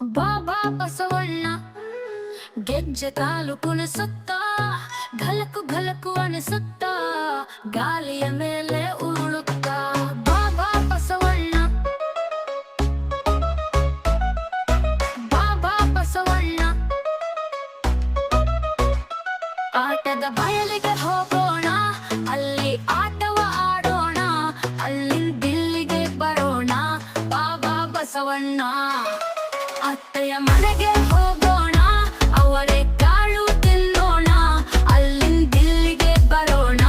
ಬಾಬಾ ಬಸವಣ್ಣ, ಗೆಜ್ಜೆ ತಾಲು ಕುಣಿಸುತ್ತ ಘಲಕು ಘಲಕು ಅನಿಸುತ್ತ, ಗಾಲಿಯ ಮೇಲೆ ಉರುಳುತ್ತ. ಬಾಬಾ ಬಸವಣ್ಣ ಬಾಬಾ ಬಸವಣ್ಣ, ಆಟದ ಬಯಲಿಗೆ ಹೋಗೋಣ, ಅಲ್ಲಿ ಆಟವ ಆಡೋಣ ಅಲ್ಲಿ ದಿಲ್ಲಿಗೆ ಬರೋಣ. ಬಾಬಾ ಬಸವಣ್ಣ. ಅತ್ತೆಯ ಮನೆಗೆ ಹೋಗೋಣ ಅವರೇ ಕಾಳು ತಿನ್ನೋಣ, ಅಲ್ಲಿಂದ ದಿಲ್ಲಿಗೆ ಬರೋಣ,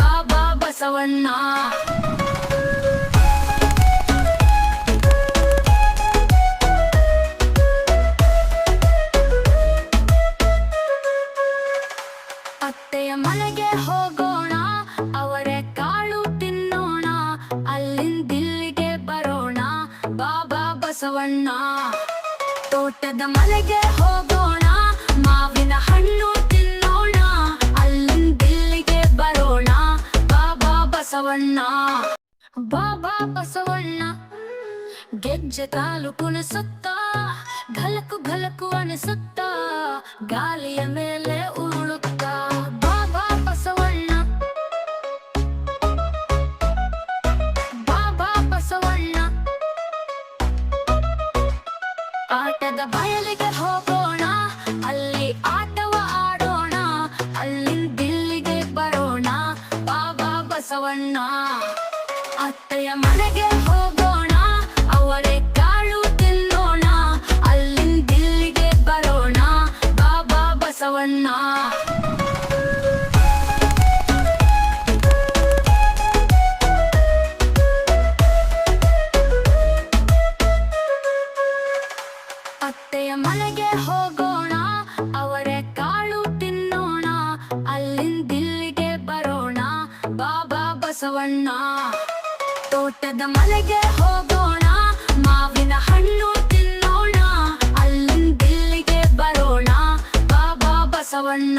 ಬಾಬಾ ಬಸವಣ್ಣ. ಅತ್ತೆಯ ಮನೆಗೆ ಹೋಗೋಣ, ಅವರೇ ಕಾಳು ತಿನ್ನೋಣ, ಅಲ್ಲಿಂದ ದಿಲ್ಲಿಗೆ ಬರೋಣ, ಬಾಬಾ ಬಸವಣ್ಣ. ತೋಟದ ಮನೆಗೆ ಹೋಗೋಣ, ಮಾವಿನ ಹಣ್ಣು ತಿನ್ನೋಣ, ಅಲ್ಲಿಂದ ದಿಲ್ಲಿಗೆ ಬರೋಣ. ಬಾಬಾ ಬಸವಣ್ಣ ಬಾಬಾ ಬಸವಣ್ಣ. ಗೆಜ್ಜೆ ತಾಲೂಕುನ ಸುತ್ತ ಘಲಕು ಘಲಕು ಅನಿಸುತ್ತ ಗಾಳಿಯ ಮೇಲೆ ಆಟದ ಬಯಲಿಗೆ ಹೋಗೋಣ, ಅಲ್ಲಿ ಆಟವ ಆಡೋಣ ಅಲ್ಲಿಂದ ದಿಲ್ಲಿಗೆ ಬರೋಣ ಬಾಬಾ ಬಸವಣ್ಣ. ಅತ್ತೆಯ ಮನೆಗೆ ಹೋಗೋಣ, ಅವರೇ ಕಾಳು ತಿನ್ನೋಣ ಅಲ್ಲಿಂದ ದಿಲ್ಲಿಗೆ ಬರೋಣ ಬಾಬಾ ಬಸವಣ್ಣ. ಅತ್ತೆಯ ಮನೆಗೆ ಹೋಗೋಣ, ಅವರೇ ಕಾಳು ತಿನ್ನೋಣ, ಅಲ್ಲಿಂದ ದಿಲ್ಲಿಗೆ ಬರೋಣ, ಬಾಬಾ ಬಸವಣ್ಣ. ತೋಟದ ಮನೆಗೆ ಹೋಗೋಣ, ಮಾವಿನ ಹಣ್ಣು ತಿನ್ನೋಣ, ಅಲ್ಲಿಂದ ಇಲ್ಲಿಗೆ ಬರೋಣ, ಬಾಬಾ ಬಸವಣ್ಣ.